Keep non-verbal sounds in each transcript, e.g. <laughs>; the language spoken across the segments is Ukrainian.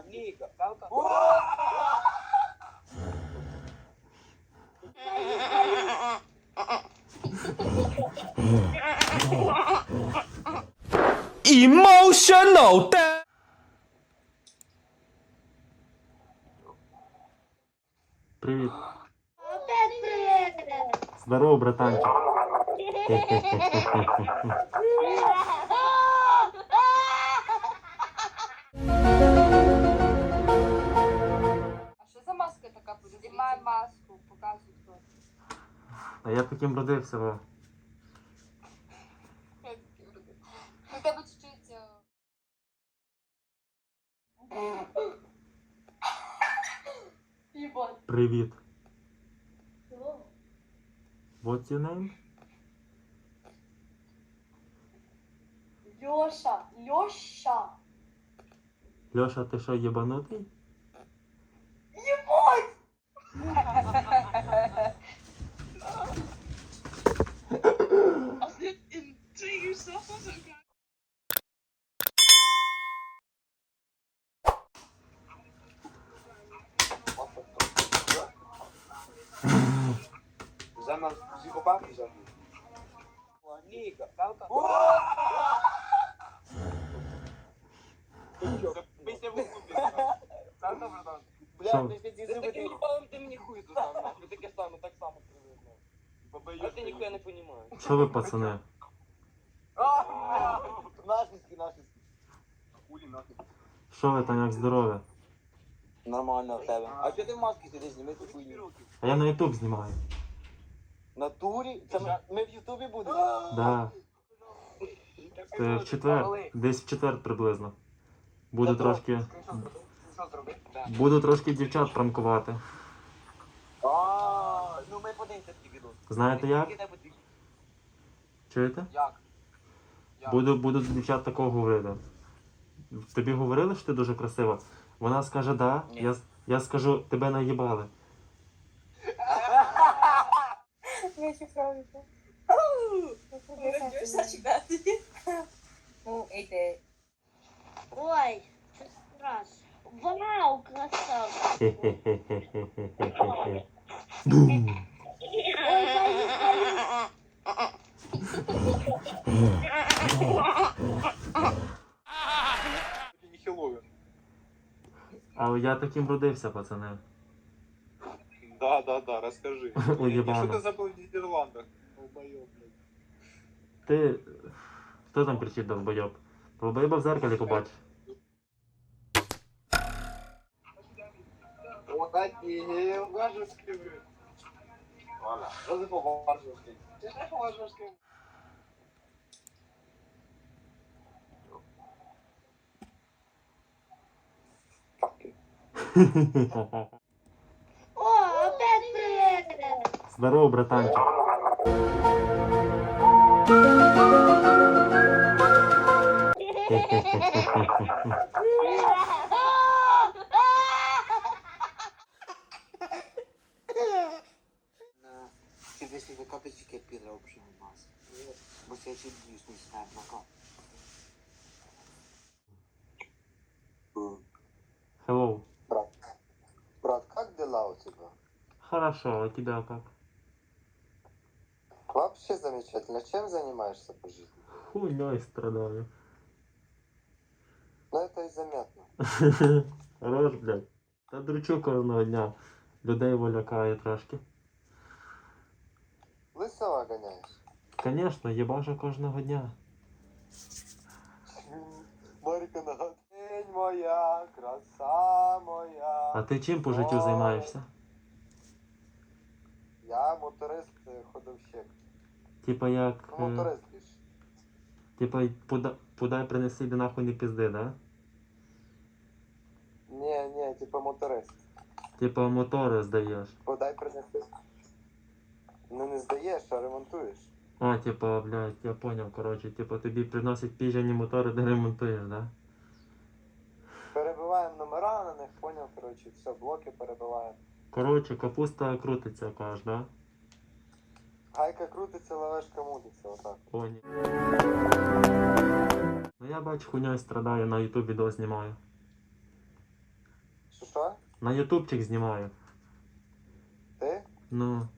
Ніка, палка. Emotional damage. Привіт. Опять привет! Здорово, братанчик. А <laughs> А я таким родився, люди. Ну, тебе чуть-чуть. е, Їбать. Привіт. What's your name? Льоша, Льоша. Льоша, ти що, єбанутий? Psychopaten zijn we. Ніка, палка. Після виступів. Санта, братан. Що? Бля, ти з таким ти мені хуй засав, нахуй. Таке саме, так само привезли. А ти ніхуя не понімаєш. Що ви, пацани? Нашинський, нашинський. Хулі нахуй. Що ви там, як здорові? Нормально в тебе. А чого ти в масці сидиш, зніми ту хуйню? А я на Ютуб знімаю. На турі? Це ми, ми в Ютубі будемо? Да. Це в четвер. Десь в четвер приблизно. Буду трошки. Буду трошки дівчат пранкувати. А, ну ми подивимося такий відос. Знаєте як? Чуєте? Як? Як? Буду, буду до дівчат такого говорити. Тобі говорили, що ти дуже красива? Вона скаже да, я, я скажу, тебе наїбали. Ну. Ой, це страшно. Вау, красавчик. Ой. Не Хеллоуін. Але я таким родився, пацани. Да, да, да. Что ты забыл в Нидерландах? Долбоёб, блядь. Ти. Хто там кричить довбойоб? Долбойоба в зеркалі побачиш. Вот офигел, важевский, блядь. Ладно, что за по-важевски? Ты же по-важевски. О, опять привет! Здорово, братанчик. Тебе себе капельчики пидра вообще не масс. Мы чуть блюз не на кап. Hello. Брат. Брат, как дела у тебя? Хорошо, а у тебя как? Вообще замечательно. Чем занимаешься по жизни? Хуйней страдаю. Ну это и заметно. <laughs> Хорош, блядь. Та дручу кожного дня. Людей волякає трошки. Лысого гоняешь? Конечно, єбашу кожного дня. <laughs> Марика нагад. День моя, краса моя. А ти чим по життю займаєшся? Я моторист, е, ходовщик. Типа як. Ну, моторист лиш. Типа пода- подай принеси де нахуй не пізди, да? Не, не, типа моторист. Типа мотори здаєш. Подай принеси. Ну не здаєш, а ремонтуєш. А, типа, блядь, я поняв, коротше, типа тобі приносять піжані мотори, де ремонтуєш, да? Перебиваємо номера на них, поняв, коротше, все, блоки перебиваємо. Коротше, капуста крутиться, кажеш, да? Гайка крутиться, лавешка мутиться, отак. Поняв. Ну я бачу, хуйньою страдаю, на ютуб відео знімаю. На ютубчик знімаю. Ти? Ну,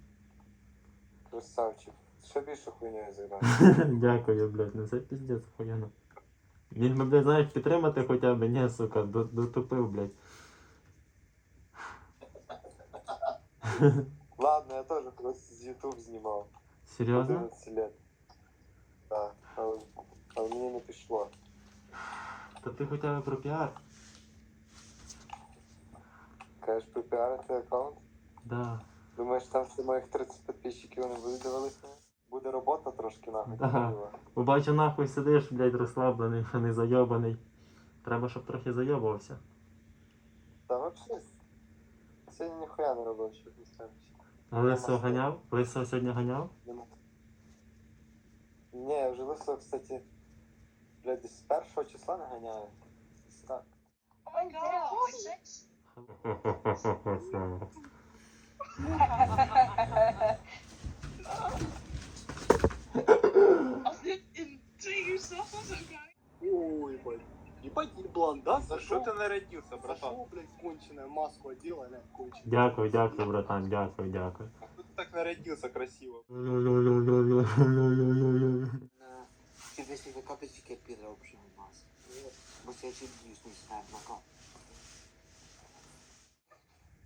Красавчик. Ще більше хуйньою зіграв. <laughs> дякую, блядь, ну це піздець охуєнно. Міг би, блядь, знаєш, підтримати хоча б, ні, сука, дотупив, блядь. <laughs> Просто YouTube знімав. Серйозно? 11 лет. Так, але, але мені не пішло. Та ти хоча б про піар? Кажеш, попіарити аккаунт? Да. Думаєш, там всі моїх 30 підписчиків вони будуть дивилися? Буде робота трошки нахуй. Можливо. Побачу нахуй сидиш, блядь, розслаблений, а не зайобаний. Треба, щоб трохи зайобувався. Та вообще. Сьогодні ніхуя не робив, що не ставиш. Лисо ганяв? Лисо сьогодні ганяв? Ні, я вже лисо, кстати, блядь, десь з першого числа не ганяю. Десь Так. Ти нарядився, братан? Зашел, блядь, конченая маску одел, она конченая. Дякую, дякую, братан, дякую, дякую. А Хто ти так нарядився красиво? На... Тебе если капельчики пидора вообще не маску. Может, я чуть не знаю, на кап.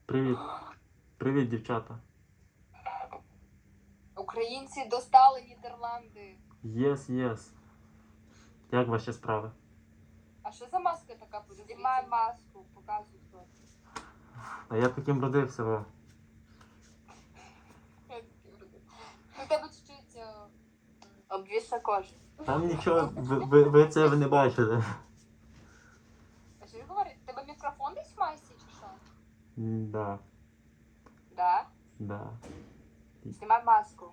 Привіт. Привіт, дівчата. Українці достали Нідерланди. Єс, єс. Як ваші справи? А що за маска така буде? Знімай маску, показуй хто. А я таким родився, во. Ну тебе чуть-чуть е, обвісла кожа. Там нічого, ви, ви, ви це не бачите. А що він говорить? Тебе мікрофон десь в масці чи що? Да, Да. да. Знімай маску.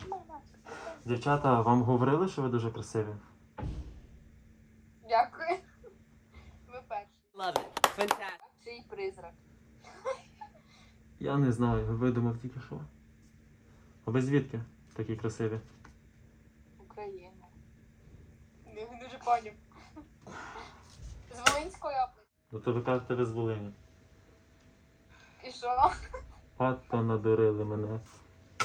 Знімай маску. Дівчата, вам говорили, що ви дуже красиві? Чий призрак? Я не знаю, видумав тільки що. А ви звідки такі красиві? України. Не дуже поняв. З Волинської області. Ну то ви кажете, ви з Волині. І що? От то надурили мене.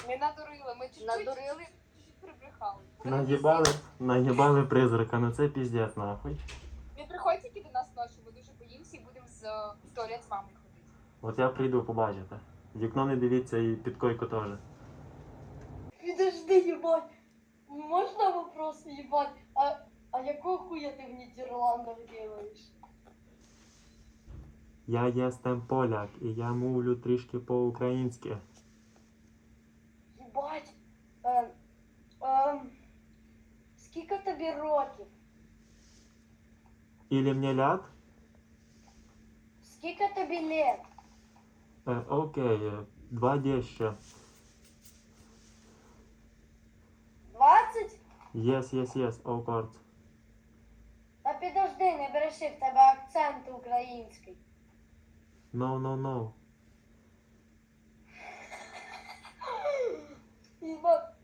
Не надурили, ми чуть-чуть Надурили? чуть-чуть прибрехали. Наїбали, наїбали призрака, ну це піздець нахуй. Не приходь тільки до нас ночі, ми дуже боїмося і будемо з в туалет з мамою ходити. От я прийду побачите. Вікно не дивіться і під койку теж. Подожди, ебать. Можно вопрос, ебать? А, а якого хуя ты в Нидерландах делаешь? Я єстем поляк і я мовлю трішки по-українськи. Ебать. Ем, ем, скільки тобі років? Ілі мені ляд? Скільки тобі лет? Е, окей, е, два деща. 20? Єс, єс, єс, of course. Та підожди, не бреши, в тебе акцент український. No, no, no. Єбать.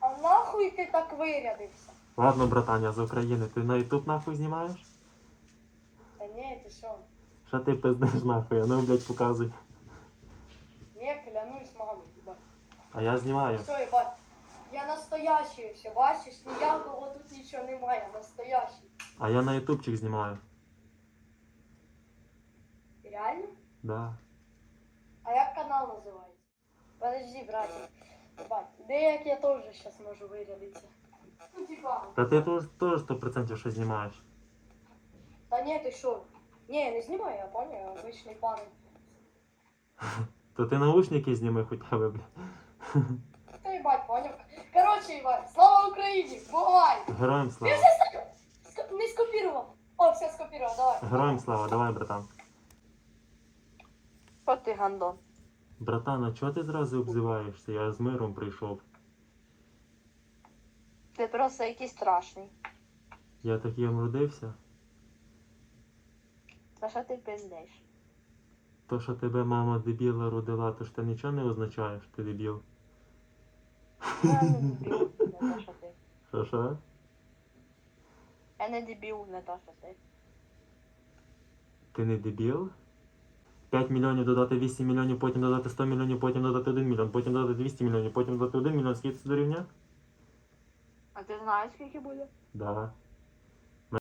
А нахуй ти так вирядився? Ладно, братан, я з України. Ти на ютуб нахуй знімаєш? Та ні, ти що? Що ти пиздиш нахуй? А ну, блядь, показуй. Ні, клянусь мамою, ебать. А я знімаю. Все, ебать. Я настоящий все, бачиш, ніякого тут нічого немає, настоящий. А я на ютубчик знімаю. Реально? Да. А як канал називається? Подожди, братик. Ебать, деяк я теж зараз можу вирядитися. Ну, типа, Та ти теж теж 100% щось знімаєш. та ні, ти що? Ні, не знімаю, я понял, я обичний пан. То ти наушники зніми хоча б, блядь. Та їбать, поняв. Короче, їбать, слава Україні! Бувай! Героям слава. Ск- Не скопірував. О, все скопірував, давай. Героям слава, давай, братан. От ти гандон. Братан, а чого ти зразу обзиваєшся? Я з миром прийшов. Ти просто якийсь страшний. Я таким родився. За що ти пиздиш? То, що тебе мама дебіла родила, то ж ти нічого не означаєш, ти дебіл. Я не <laughs> дебіл, не що ти. Що що? Я не дебіл, не то, що ти. Ти не дебіл? 5 мільйонів, додати 8 мільйонів, потім додати 100 мільйонів, потім додати 1 мільйон, потім додати 200 мільйонів, потім додати 1 мільйон, скільки це дорівнює? А ти знаєш, скільки буде? Да.